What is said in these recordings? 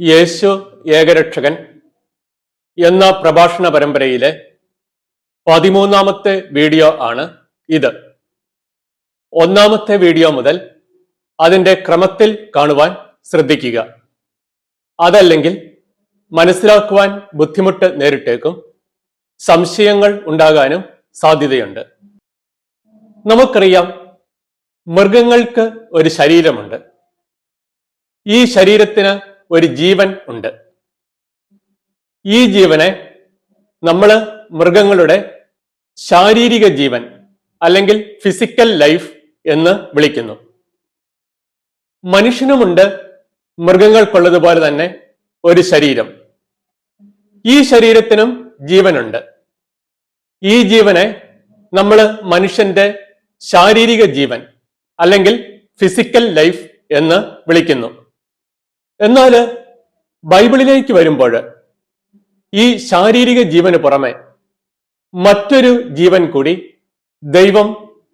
യേശു ഏകരക്ഷകൻ എന്ന പ്രഭാഷണ പരമ്പരയിലെ പതിമൂന്നാമത്തെ വീഡിയോ ആണ് ഇത്. ഒന്നാമത്തെ വീഡിയോ മുതൽ അതിന്റെ ക്രമത്തിൽ കാണുവാൻ ശ്രദ്ധിക്കുക. അതല്ലെങ്കിൽ മനസ്സിലാക്കുവാൻ ബുദ്ധിമുട്ട് നേരിട്ടേക്കും സംശയങ്ങൾ ഉണ്ടാകാനും സാധ്യതയുണ്ട്. നമുക്കറിയാം മൃഗങ്ങൾക്ക് ഒരു ശരീരമുണ്ട്. ഈ ശരീരത്തിന് ഒരു ജീവൻ ഉണ്ട്. ഈ ജീവനെ നമ്മൾ മൃഗങ്ങളുടെ ശാരീരിക ജീവൻ അല്ലെങ്കിൽ ഫിസിക്കൽ ലൈഫ് എന്ന് വിളിക്കുന്നു. മനുഷ്യനുമുണ്ട് മൃഗങ്ങൾക്കുള്ളതുപോലെ തന്നെ ഒരു ശരീരം. ഈ ശരീരത്തിനും ജീവനുണ്ട്. ഈ ജീവനെ നമ്മൾ മനുഷ്യന്റെ ശാരീരിക ജീവൻ അല്ലെങ്കിൽ ഫിസിക്കൽ ലൈഫ് എന്ന് വിളിക്കുന്നു. എന്നാൽ ബൈബിളിലേക്ക് വരുമ്പോൾ ഈ ശാരീരിക ജീവന് പുറമെ മറ്റൊരു ജീവൻ കൂടി ദൈവം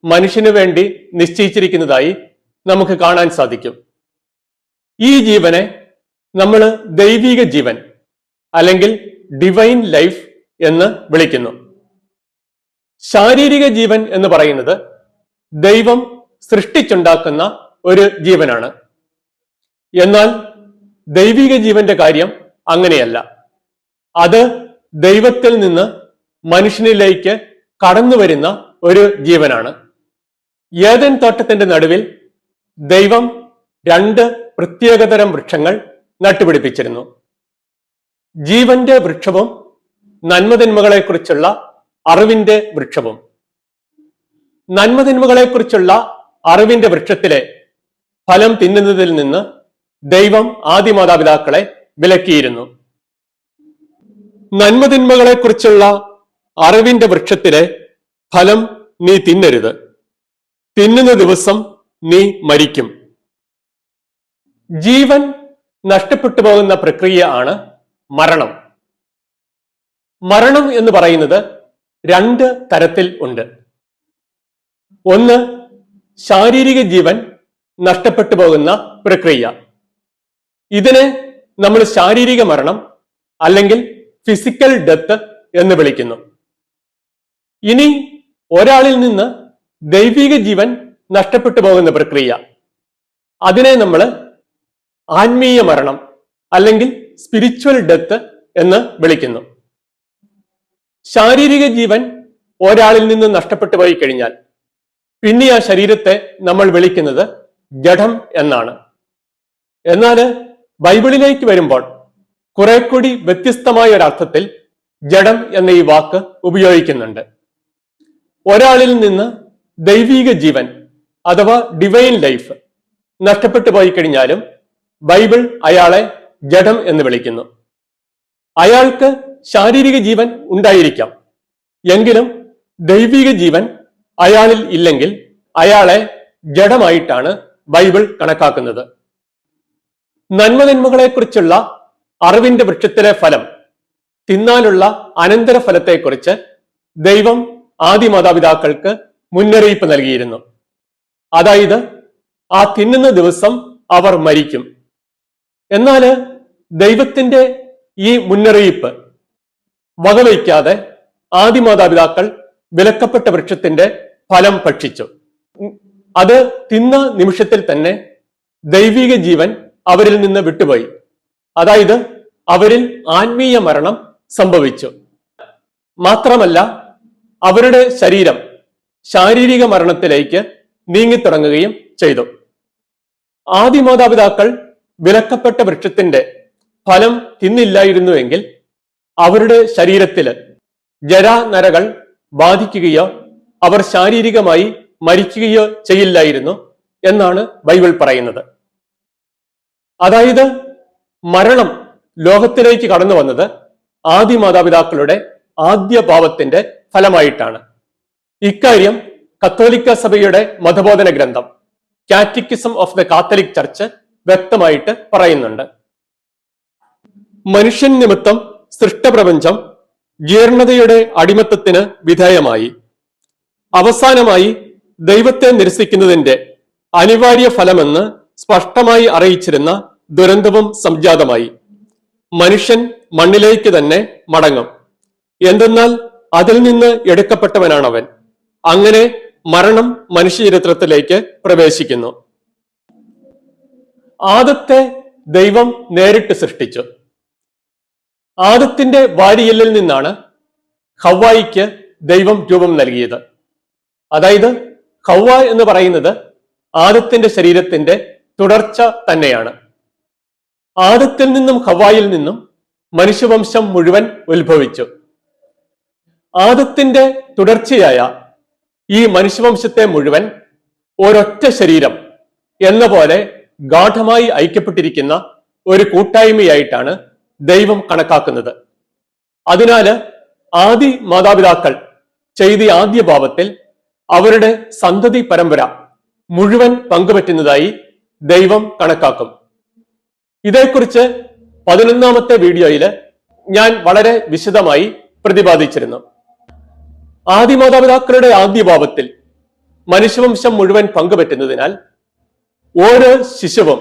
മനുഷ്യന് വേണ്ടി നിശ്ചയിച്ചിരിക്കുന്നതായി നമുക്ക് കാണാൻ സാധിക്കും. ഈ ജീവനെ നമ്മൾ ദൈവിക ജീവൻ അല്ലെങ്കിൽ ഡിവൈൻ ലൈഫ് എന്ന് വിളിക്കുന്നു. ശാരീരിക ജീവൻ എന്ന് പറയുന്നത് ദൈവം സൃഷ്ടിച്ചുണ്ടാക്കുന്ന ഒരു ജീവനാണ്. എന്നാൽ ദൈവിക ജീവന്റെ കാര്യം അങ്ങനെയല്ല. അത് ദൈവത്തിൽ നിന്ന് മനുഷ്യനിലേക്ക് കടന്നു വരുന്ന ഒരു ജീവനാണ്. ഏതൻ തോട്ടത്തിന്റെ നടുവിൽ ദൈവം രണ്ട് പ്രത്യേകതരം വൃക്ഷങ്ങൾ നട്ടുപിടിപ്പിച്ചിരുന്നു. ജീവന്റെ വൃക്ഷവും നന്മതിന്മകളെക്കുറിച്ചുള്ള അറിവിന്റെ വൃക്ഷവും. നന്മതിന്മകളെക്കുറിച്ചുള്ള അറിവിന്റെ വൃക്ഷത്തിലെ ഫലം തിന്നുന്നതിൽ നിന്ന് ദൈവം ആദ്യ മാതാപിതാക്കളെ വിലക്കിയിരുന്നു. നന്മതിന്മകളെ കുറിച്ചുള്ള അറിവിന്റെ വൃക്ഷത്തിലെ ഫലം നീ തിന്നരുത്. തിന്നുന്ന ദിവസം നീ മരിക്കും. ജീവൻ നഷ്ടപ്പെട്ടു പോകുന്ന പ്രക്രിയ ആണ് മരണം. മരണം എന്ന് പറയുന്നത് രണ്ട് തരത്തിൽ ഉണ്ട്. ഒന്ന് ശാരീരിക ജീവൻ നഷ്ടപ്പെട്ടു പോകുന്ന പ്രക്രിയ. ഇതിനെ നമ്മൾ ശാരീരിക മരണം അല്ലെങ്കിൽ ഫിസിക്കൽ ഡെത്ത് എന്ന് വിളിക്കുന്നു. ഇനി ഒരാളിൽ നിന്ന് ദൈവിക ജീവൻ നഷ്ടപ്പെട്ടു പോകുന്ന പ്രക്രിയ. അതിനെ നമ്മൾ ആത്മീയ മരണം അല്ലെങ്കിൽ സ്പിരിച്വൽ ഡെത്ത് എന്ന് വിളിക്കുന്നു. ശാരീരിക ജീവൻ ഒരാളിൽ നിന്ന് നഷ്ടപ്പെട്ടു പോയി കഴിഞ്ഞാൽ പിന്നെ ആ ശരീരത്തെ നമ്മൾ വിളിക്കുന്നത് ജഡം എന്നാണ്. എന്നാൽ ബൈബിളിലേക്ക് വരുമ്പോൾ കുറെ കൂടി വ്യത്യസ്തമായ ഒരർത്ഥത്തിൽ ജഡം എന്ന ഈ വാക്ക് ഉപയോഗിക്കുന്നുണ്ട്. ഒരാളിൽ നിന്ന് ദൈവീക ജീവൻ അഥവാ ഡിവൈൻ ലൈഫ് നഷ്ടപ്പെട്ടു പോയി കഴിഞ്ഞാലും ബൈബിൾ അയാളെ ജഡം എന്ന് വിളിക്കുന്നു. അയാൾക്ക് ശാരീരിക ജീവൻ ഉണ്ടായിരിക്കാം. എങ്കിലും ദൈവിക ജീവൻ അയാളിൽ ഇല്ലെങ്കിൽ അയാളെ ജഡമായിട്ടാണ് ബൈബിൾ കണക്കാക്കുന്നത്. നന്മതിന്മകളെക്കുറിച്ചുള്ള അറിവിന്റെ വൃക്ഷത്തിലെ ഫലം തിന്നാനുള്ള അനന്തരഫലത്തെക്കുറിച്ച് ദൈവം ആദ്യ മാതാപിതാക്കൾക്ക് മുന്നറിയിപ്പ് നൽകിയിരുന്നു. അതായത് ആ തിന്നുന്ന ദിവസം അവർ മരിക്കും. എന്നാൽ ദൈവത്തിന്റെ ഈ മുന്നറിയിപ്പ് വകവയ്ക്കാതെ ആദ്യ മാതാപിതാക്കൾ വിലക്കപ്പെട്ട വൃക്ഷത്തിന്റെ ഫലം ഭക്ഷിച്ചു. അത് തിന്ന നിമിഷത്തിൽ തന്നെ ദൈവിക ജീവൻ അവരിൽ നിന്ന് വിട്ടുപോയി. അതായത് അവരിൽ ആത്മീയ മരണം സംഭവിച്ചു. മാത്രമല്ല അവരുടെ ശരീരം ശാരീരിക മരണത്തിലേക്ക് നീങ്ങിത്തുടങ്ങുകയും ചെയ്തു. ആദ്യ മാതാപിതാക്കൾ വിലക്കപ്പെട്ട വൃക്ഷത്തിന്റെ ഫലം തിന്നില്ലായിരുന്നുവെങ്കിൽ അവരുടെ ശരീരത്തിൽ ജരാനരകൾ ബാധിക്കുകയോ അവർ ശാരീരികമായി മരിക്കുകയോ ചെയ്യില്ലായിരുന്നു എന്നാണ് ബൈബിൾ പറയുന്നത്. അതായത് മരണം ലോകത്തിലേക്ക് കടന്നു വന്നത് ആദ്യ മാതാപിതാക്കളുടെ ആദ്യ പാപത്തിന്റെ ഫലമായിട്ടാണ്. ഇക്കാര്യം കത്തോലിക്ക സഭയുടെ മതബോധന ഗ്രന്ഥം catechism of the Catholic Church വ്യക്തമായിട്ട് പറയുന്നുണ്ട്. മനുഷ്യൻ നിമിത്തം സൃഷ്ടപ്രപഞ്ചം ജീർണതയുടെ അടിമത്തത്തിന് വിധേയമായി. അവസാനമായി ദൈവത്തെ നിരസിക്കുന്നതിന്റെ അനിവാര്യ ഫലമെന്ന് സ്പഷ്ടമായി അറിയിച്ചിരുന്ന ദുരന്തവും സംജാതമായി. മനുഷ്യൻ മണ്ണിലേക്ക് തന്നെ മടങ്ങും. എന്തെന്നാൽ അതിൽ നിന്ന് എടുക്കപ്പെട്ടവനാണവൻ. അങ്ങനെ മരണം മനുഷ്യചരിത്രത്തിലേക്ക് പ്രവേശിക്കുന്നു. ആദത്തെ ദൈവം നേരിട്ട് സൃഷ്ടിച്ചു. ആദത്തിന്റെ വാരിയലിൽ നിന്നാണ് ഹവായിക്ക് ദൈവം രൂപം നൽകിയത്. അതായത് ഹവ എന്ന് പറയുന്നത് ആദത്തിന്റെ ശരീരത്തിന്റെ തുടർച്ച തന്നെയാണ്. ആദത്തിൽ നിന്നും ഹവായിൽ നിന്നും മനുഷ്യവംശം മുഴുവൻ ഉത്ഭവിച്ചു. ആദത്തിന്റെ തുടർച്ചയായ ഈ മനുഷ്യവംശത്തെ മുഴുവൻ ഒരൊറ്റ ശരീരം എന്ന പോലെ ഗാഠമായി ഐക്യപ്പെട്ടിരിക്കുന്ന ഒരു കൂട്ടായ്മയായിട്ടാണ് ദൈവം കണക്കാക്കുന്നത്. അതിനാല് ആദി മാതാപിതാക്കൾ ചെയ്ത ആദ്യ ഭാവത്തിൽ അവരുടെ സന്തതി പരമ്പര മുഴുവൻ പങ്കുപറ്റുന്നതായി ദൈവം കണക്കാക്കും. ഇതേക്കുറിച്ച് പതിനൊന്നാമത്തെ വീഡിയോയിൽ ഞാൻ വളരെ വിശദമായി പ്രതിപാദിച്ചിരുന്നു. ആദി മാതാപിതാക്കളുടെ ആദ്യ ഭാവത്തിൽ മനുഷ്യവംശം മുഴുവൻ പങ്കുപറ്റുന്നതിനാൽ ഓരോ ശിശുവും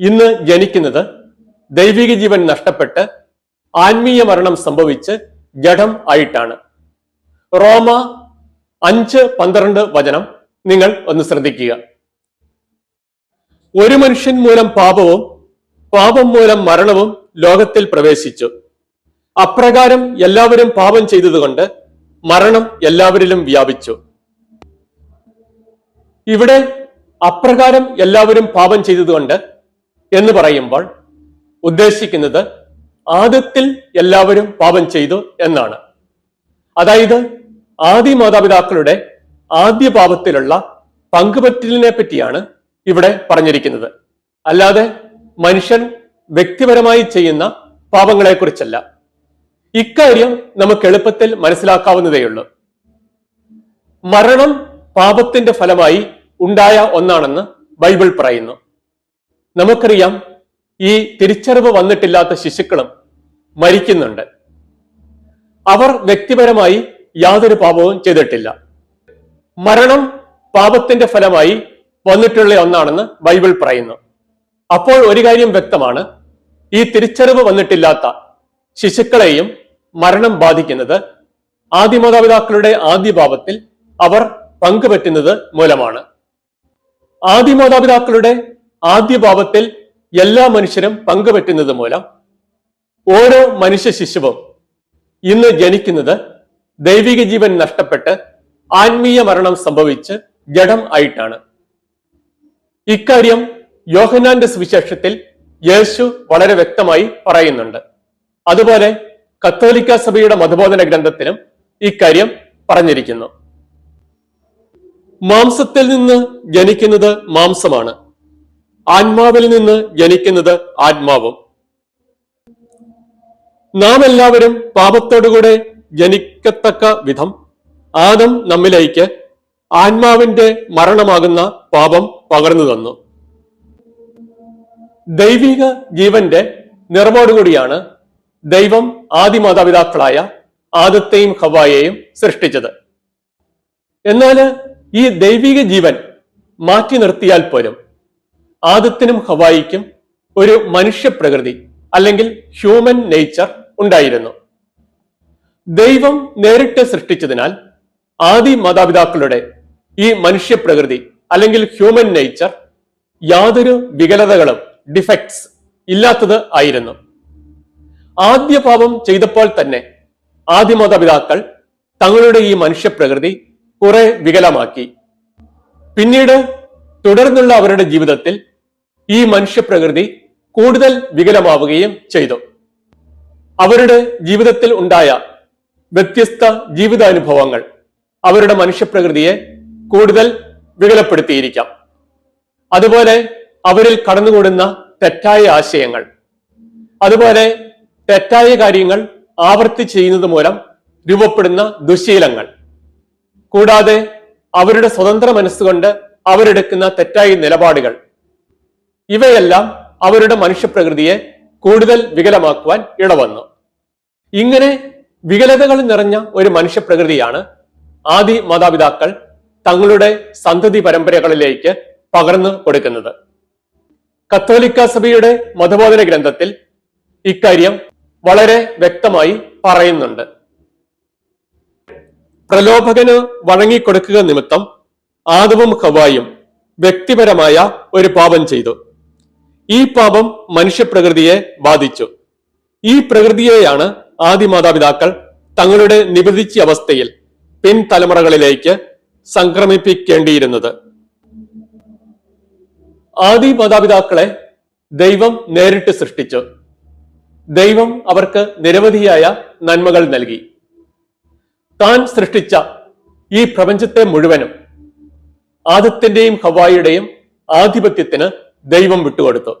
ഇന്ന് ജനിക്കുന്നത് ദൈവിക ജീവൻ നഷ്ടപ്പെട്ട് ആത്മീയ മരണം സംഭവിച്ച് ജഡം ആയിട്ടാണ്. റോമ അഞ്ച് പന്ത്രണ്ട് വചനം നിങ്ങൾ ഒന്ന് ശ്രദ്ധിക്കുക. ഒരു മനുഷ്യൻ മൂലം പാപവും പാപം മൂലം മരണവും ലോകത്തിൽ പ്രവേശിച്ചു. അപ്രകാരം എല്ലാവരും പാപം ചെയ്തതുകൊണ്ട് മരണം എല്ലാവരിലും വ്യാപിച്ചു. ഇവിടെ അപ്രകാരം എല്ലാവരും പാപം ചെയ്തതുകൊണ്ട് എന്ന് പറയുമ്പോൾ ഉദ്ദേശിക്കുന്നത് ആദ്യത്തിൽ എല്ലാവരും പാപം ചെയ്തു എന്നാണ്. അതായത് ആദ്യ മാതാപിതാക്കളുടെ ആദ്യ പാപത്തിലുള്ള പങ്കുപറ്റലിനെ പറ്റിയാണ് ഇവിടെ പറഞ്ഞിരിക്കുന്നത്. അല്ലാതെ മനുഷ്യൻ വ്യക്തിപരമായി ചെയ്യുന്ന പാപങ്ങളെക്കുറിച്ചല്ല. ഇക്കാര്യം നമുക്ക് എളുപ്പത്തിൽ മനസ്സിലാക്കാവുന്നതേയുള്ളൂ. മരണം പാപത്തിന്റെ ഫലമായി ഉണ്ടായ ഒന്നാണെന്ന് ബൈബിൾ പറയുന്നു. നമുക്കറിയാം ഈ തിരിച്ചറിവ് വന്നിട്ടില്ലാത്ത ശിശുക്കളും മരിക്കുന്നുണ്ട്. അവർ വ്യക്തിപരമായി യാതൊരു പാപവും ചെയ്തിട്ടില്ല. മരണം പാപത്തിന്റെ ഫലമായി വന്നിട്ടുള്ള ഒന്നാണെന്ന് ബൈബിൾ പറയുന്നു. അപ്പോൾ ഒരു കാര്യം വ്യക്തമാണ്. ഈ തിരിച്ചറിവ് വന്നിട്ടില്ലാത്ത ശിശുക്കളെയും മരണം ബാധിക്കുന്നത് ആദ്യ മാതാപിതാക്കളുടെ ആദ്യ ഭാവത്തിൽ അവർ പങ്കുപറ്റുന്നത് മൂലമാണ്. ആദ്യ മാതാപിതാക്കളുടെ ആദ്യ ഭാവത്തിൽ എല്ലാ മനുഷ്യരും പങ്കുപറ്റുന്നത് മൂലം ഓരോ മനുഷ്യ ശിശുവും ഇന്ന് ജനിക്കുന്നത് ദൈവിക ജീവൻ നഷ്ടപ്പെട്ട് ആത്മീയ മരണം സംഭവിച്ച് ജഡം ആയിട്ടാണ്. ഇക്കാര്യം യോഹനാന്റെ സുവിശേഷത്തിൽ യേശു വളരെ വ്യക്തമായി പറയുന്നുണ്ട്. അതുപോലെ കത്തോലിക്ക സഭയുടെ മതബോധന ഗ്രന്ഥത്തിലും ഇക്കാര്യം പറഞ്ഞിരിക്കുന്നു. മാംസത്തിൽ നിന്ന് ജനിക്കുന്നത് മാംസമാണ്. ആത്മാവിൽ നിന്ന് ജനിക്കുന്നത് ആത്മാവും. നാം എല്ലാവരും പാപത്തോടുകൂടെ ജനിക്കത്തക്ക വിധം ആദം നമ്മിലേക്ക് ആത്മാവിന്റെ മരണമാകുന്ന പാപം പകർന്നു തന്നു. ദൈവിക ജീവന്റെ നിറവോടുകൂടിയാണ് ദൈവം ആദി മാതാപിതാക്കളായ ആദത്തെയും ഹവായെയും സൃഷ്ടിച്ചത്. എന്നാൽ ഈ ദൈവിക ജീവൻ മാറ്റി നിർത്തിയാൽ പോലും ആദത്തിനും ഹവായിക്കും ഒരു മനുഷ്യ പ്രകൃതി അല്ലെങ്കിൽ ഹ്യൂമൻ നേച്ചർ ഉണ്ടായിരുന്നു. ദൈവം നേരിട്ട് സൃഷ്ടിച്ചതിനാൽ ആദി മാതാപിതാക്കളുടെ ഈ മനുഷ്യ പ്രകൃതി അല്ലെങ്കിൽ ഹ്യൂമൻ നേച്ചർ യാതൊരു വികലതകളും ഡിഫക്ട്സ് ഇല്ലാത്തത് ആയിരുന്നു. ആദ്യ പാപം ചെയ്തപ്പോൾ തന്നെ ആദ്യ മാതാപിതാക്കൾ തങ്ങളുടെ ഈ മനുഷ്യപ്രകൃതി കുറെ വികലമാക്കി. പിന്നീട് തുടർന്നുള്ള അവരുടെ ജീവിതത്തിൽ ഈ മനുഷ്യപ്രകൃതി കൂടുതൽ വികലമാവുകയും ചെയ്തു. അവരുടെ ജീവിതത്തിൽ ഉണ്ടായ വ്യത്യസ്ത ജീവിതാനുഭവങ്ങൾ അവരുടെ മനുഷ്യപ്രകൃതിയെ കൂടുതൽ വികലപ്പെടുത്തിയിരിക്കാം. അതുപോലെ അവരിൽ കടന്നുകൂടുന്ന തെറ്റായ ആശയങ്ങൾ. അതുപോലെ തെറ്റായ കാര്യങ്ങൾ ആവർത്തി ചെയ്യുന്നത് മൂലം രൂപപ്പെടുന്ന ദുശീലങ്ങൾ. കൂടാതെ അവരുടെ സ്വതന്ത്ര മനസ്സുകൊണ്ട് അവരെടുക്കുന്ന തെറ്റായ നിലപാടുകൾ. ഇവയെല്ലാം അവരുടെ മനുഷ്യപ്രകൃതിയെ കൂടുതൽ വികലമാക്കുവാൻ ഇടവന്നു. ഇങ്ങനെ വികലതകൾ നിറഞ്ഞ ഒരു മനുഷ്യപ്രകൃതിയാണ് ആദി മാതാപിതാക്കൾ തങ്ങളുടെ സന്തതി പരമ്പരകളിലേക്ക് പകർന്നു കൊടുക്കുന്നത്. കത്തോലിക്ക സഭയുടെ മതബോധന ഗ്രന്ഥത്തിൽ ഇക്കാര്യം വളരെ വ്യക്തമായി പറയുന്നുണ്ട്. പ്രലോഭകന് വഴങ്ങിക്കൊടുക്കുക നിമിത്തം ആദവും ഹവായും വ്യക്തിപരമായ ഒരു പാപം ചെയ്തു. ഈ പാപം മനുഷ്യപ്രകൃതിയെ ബാധിച്ചു. ഈ പ്രകൃതിയെയാണ് ആദ്യ മാതാപിതാക്കൾ തങ്ങളുടെ നിബന്ധിച്ച അവസ്ഥയിൽ പിൻതലമുറകളിലേക്ക് സംക്രമിപ്പിക്കേണ്ടിയിരുന്നത്. ആദി മാതാപിതാക്കളെ ദൈവം നേരിട്ട് സൃഷ്ടിച്ചു. ദൈവം അവർക്ക് നിരവധിയായ നന്മകൾ നൽകി. താൻ സൃഷ്ടിച്ച ഈ പ്രപഞ്ചത്തെ മുഴുവനും ആദത്തിന്റെയും ഹവായിയുടെയും ആധിപത്യത്തിന് ദൈവം വിട്ടുകൊടുത്തു.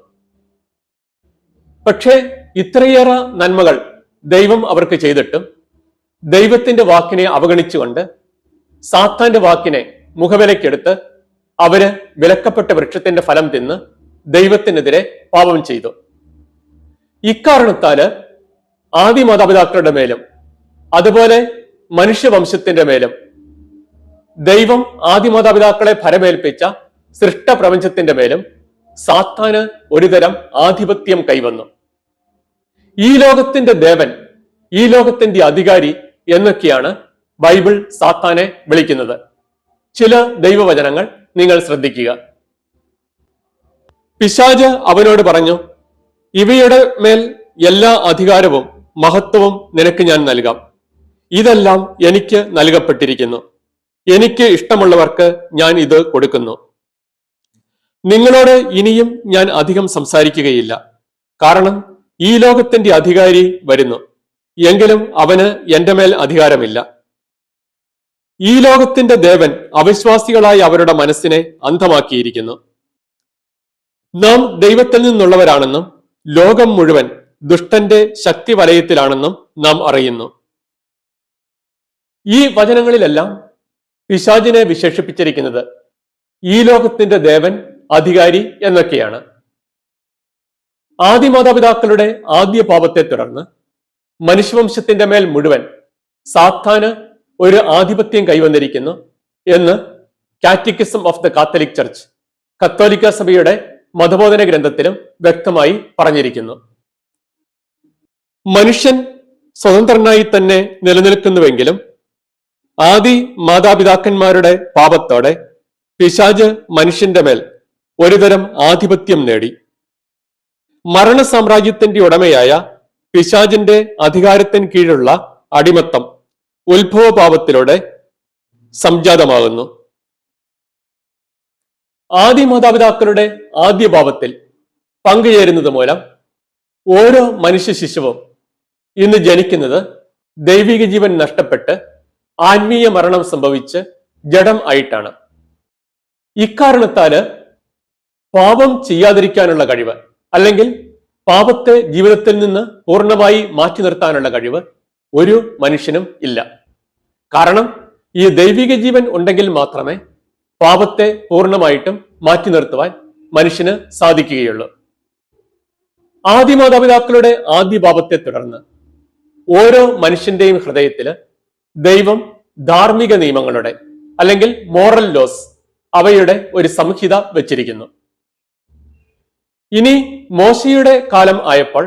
പക്ഷേ ഇത്രയേറെ നന്മകൾ ദൈവം അവർക്ക് ചെയ്തിട്ടും ദൈവത്തിന്റെ വാക്കിനെ അവഗണിച്ചുകൊണ്ട് സാത്താന്റെ വാക്കിനെ മുഖവിലക്കെടുത്ത് അവർ വിലക്കപ്പെട്ട വൃക്ഷത്തിന്റെ ഫലം തിന്ന് ദൈവത്തിനെതിരെ പാപം ചെയ്തു. ഇക്കാരണത്താൽ ആദ്യ മാതാപിതാക്കളുടെ മേലും അതുപോലെ മനുഷ്യവംശത്തിന്റെ മേലും ദൈവം ആദ്യ മാതാപിതാക്കളെ ഫലമേൽപ്പിച്ച സൃഷ്ട പ്രപഞ്ചത്തിന്റെ മേലും സാത്താന് ഒരുതരം ആധിപത്യം കൈവന്നു. ഈ ലോകത്തിന്റെ ദേവൻ ഈ ലോകത്തിന്റെ അധികാരി എന്നൊക്കെയാണ് ബൈബിൾ സാത്താനെ വിളിക്കുന്നത്. ചില ദൈവവചനങ്ങൾ നിങ്ങൾ ശ്രദ്ധിക്കുക. പിശാജ് അവനോട് പറഞ്ഞു ഇവയുടെ മേൽ എല്ലാ അധികാരവും മഹത്വവും നിനക്ക് ഞാൻ നൽകാം. ഇതെല്ലാം എനിക്ക് നൽകപ്പെട്ടിരിക്കുന്നു. എനിക്ക് ഇഷ്ടമുള്ളവർക്ക് ഞാൻ ഇത് കൊടുക്കുന്നു. നിങ്ങളോട് ഇനിയും ഞാൻ അധികം സംസാരിക്കുകയില്ല. കാരണം ഈ ലോകത്തിന്റെ അധികാരി വരുന്നു. എങ്കിലും അവന് എന്റെ മേൽ അധികാരമില്ല. ഈ ലോകത്തിന്റെ ദേവൻ അവിശ്വാസികളായി അവരുടെ മനസ്സിനെ അന്ധമാക്കിയിരിക്കുന്നു. നാം ദൈവത്തിൽ നിന്നുള്ളവരാണെന്നും ലോകം മുഴുവൻ ദുഷ്ടന്റെ ശക്തി വലയത്തിലാണെന്നും നാം അറിയുന്നു. ഈ വചനങ്ങളിലെല്ലാം പിശാജിനെ വിശേഷിപ്പിച്ചിരിക്കുന്നത് ഈ ലോകത്തിന്റെ ദേവൻ അധികാരി എന്നൊക്കെയാണ്. ആദിമാതാപിതാക്കളുടെ ആദ്യ പാപത്തെ തുടർന്ന് മനുഷ്യവംശത്തിന്റെ മേൽ മുഴുവൻ സാത്താന് ഒരു ആധിപത്യം കൈവന്നിരിക്കുന്നു എന്ന് catechism of the Catholic Church കത്തോലിക്ക സഭയുടെ മതബോധന ഗ്രന്ഥത്തിലും വ്യക്തമായി പറഞ്ഞിരിക്കുന്നു. മനുഷ്യൻ സ്വതന്ത്രനായി തന്നെ നിലനിൽക്കുന്നുവെങ്കിലും ആദി മാതാപിതാക്കന്മാരുടെ പാപത്തോടെ പിശാജ് മനുഷ്യന്റെ മേൽ ഒരുതരം ആധിപത്യം നേടി. മരണ സാമ്രാജ്യത്തിന്റെ ഉടമയായ പിശാജിന്റെ അധികാരത്തിന് കീഴുള്ള അടിമത്തം ഉത്ഭവപാപത്തിലൂടെ സംജാതമാകുന്നു. ആദ്യ മാതാപിതാക്കളുടെ ആദ്യ പാപത്തിൽ പങ്കുചേരുന്നത് മൂലം ഓരോ മനുഷ്യ ശിശുവും ഇന്ന് ജനിക്കുന്നത് ദൈവിക ജീവൻ നഷ്ടപ്പെട്ട് ആത്മീയ മരണം സംഭവിച്ച് ജഡം ആയിട്ടാണ്. ഇക്കാരണത്താൽ പാപം ചെയ്യാതിരിക്കാനുള്ള കഴിവ് അല്ലെങ്കിൽ പാപത്തെ ജീവിതത്തിൽ നിന്ന് പൂർണമായി മാറ്റി നിർത്താനുള്ള കഴിവ് ഒരു മനുഷ്യനും ഇല്ല. കാരണം ഈ ദൈവിക ജീവൻ ഉണ്ടെങ്കിൽ മാത്രമേ പാപത്തെ പൂർണമായിട്ടും മാറ്റി നിർത്തുവാൻ മനുഷ്യന് സാധിക്കുകയുള്ളൂ. ആദ്യ മാതാപിതാക്കളുടെ ആദ്യ പാപത്തെ തുടർന്ന് ഓരോ മനുഷ്യന്റെയും ഹൃദയത്തിൽ ദൈവം ധാർമ്മിക നിയമങ്ങളുടെ അല്ലെങ്കിൽ മോറൽ ലോസ് അവയുടെ ഒരു സംഹിത വെച്ചിരിക്കുന്നു. ഇനി മോശയുടെ കാലം ആയപ്പോൾ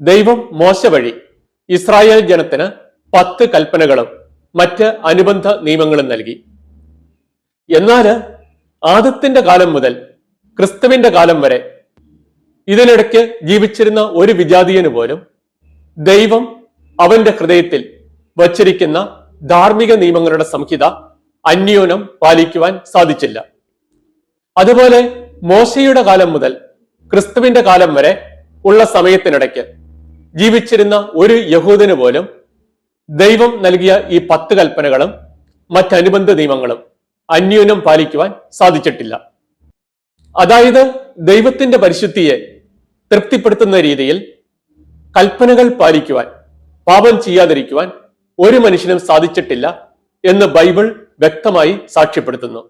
ദൈവം മോശ വഴി ഇസ്രായേൽ ജനത്തിന് പത്ത് കൽപ്പനകളും മറ്റ് അനുബന്ധ നിയമങ്ങളും നൽകി. എന്നാൽ ആദത്തിന്റെ കാലം മുതൽ ക്രിസ്തുവിന്റെ കാലം വരെ ഇതിനിടയ്ക്ക് ജീവിച്ചിരുന്ന ഒരു വിജാതീയന് പോലും ദൈവം അവന്റെ ഹൃദയത്തിൽ വച്ചിരിക്കുന്ന ധാർമ്മിക നിയമങ്ങളുടെ സംഹിത അന്യോനം പാലിക്കുവാൻ സാധിച്ചില്ല. അതുപോലെ മോശയുടെ കാലം മുതൽ ക്രിസ്തുവിന്റെ കാലം വരെ ഉള്ള സമയത്തിനിടയ്ക്ക് ജീവിച്ചിരുന്ന ഒരു യഹൂദന് പോലും ദൈവം നൽകിയ ഈ പത്ത് കൽപ്പനകളും മറ്റനുബന്ധ നിയമങ്ങളും അന്യോന്യം പാലിക്കുവാൻ സാധിച്ചിട്ടില്ല. അതായത് ദൈവത്തിന്റെ പരിശുദ്ധിയെ തൃപ്തിപ്പെടുത്തുന്ന രീതിയിൽ കൽപ്പനകൾ പാലിക്കുവാൻ പാപം ചെയ്യാതിരിക്കുവാൻ ഒരു മനുഷ്യനും സാധിച്ചിട്ടില്ല എന്ന് ബൈബിൾ വ്യക്തമായി സാക്ഷ്യപ്പെടുത്തുന്നു.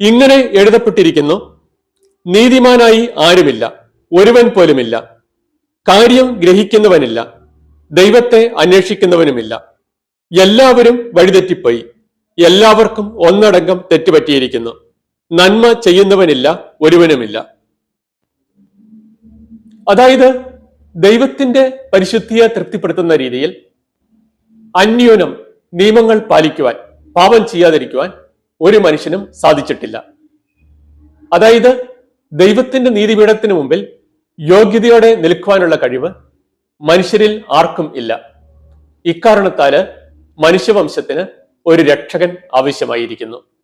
ഇങ്ങനെ എഴുതപ്പെട്ടിരിക്കുന്നു നീതിമാനായി ആരുമില്ല ഒരുവൻ പോലുമില്ല കാര്യം ഗ്രഹിക്കുന്നവനില്ല ദൈവത്തെ അന്വേഷിക്കുന്നവനുമില്ല. എല്ലാവരും വഴിതെറ്റിപ്പോയി. എല്ലാവർക്കും ഒന്നടങ്കം തെറ്റുപറ്റിയിരിക്കുന്നു. നന്മ ചെയ്യുന്നവനില്ല ഒരുവനുമില്ല. അതായത് ദൈവത്തിന്റെ പരിശുദ്ധിയെ തൃപ്തിപ്പെടുത്തുന്ന രീതിയിൽ അന്യൂനം നിയമങ്ങൾ പാലിക്കുവാൻ പാപം ചെയ്യാതിരിക്കുവാൻ ഒരു മനുഷ്യനും സാധിച്ചിട്ടില്ല. അതായത് ദൈവത്തിന്റെ നീതിപീഠത്തിന് മുമ്പിൽ യോഗ്യതയോടെ നിൽക്കുവാനുള്ള കഴിവ് മനുഷ്യരിൽ ആർക്കും ഇല്ല. ഇക്കാരണത്താൽ മനുഷ്യവംശത്തിന് ഒരു രക്ഷകൻ ആവശ്യമായിരിക്കുന്നു.